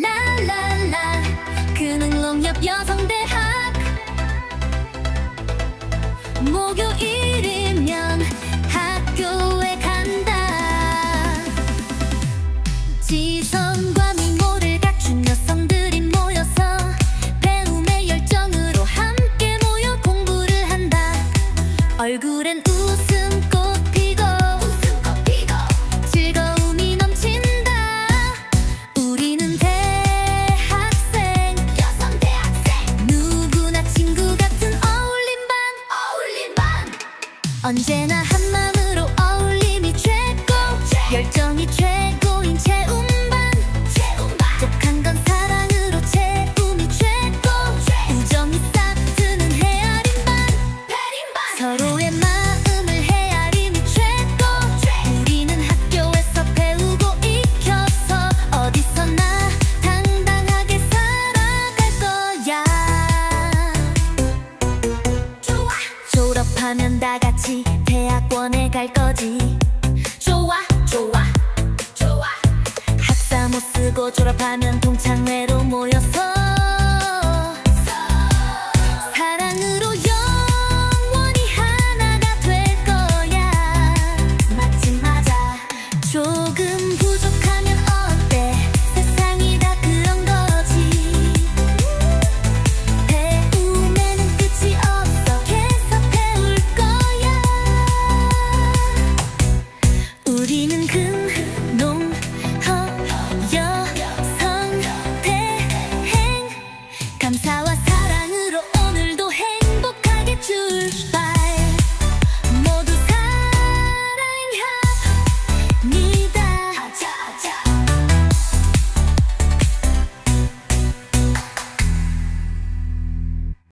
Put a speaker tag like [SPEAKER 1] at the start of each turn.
[SPEAKER 1] 라라라. 그능농협 여성대학. 목요일이면 학교에 간다. 지성과 미모를 갖춘 여성들이 모여서 배움의 열정으로 함께 모여 공부를 한다. 얼굴엔 웃음꽃 언제나 한 마음으로 어울림이 최고 열정이 최고 졸업하면 다 같이 대학원에 갈 거지. 좋아 좋아 좋아. 학사 못 쓰고 졸업하면 동창회로 모여서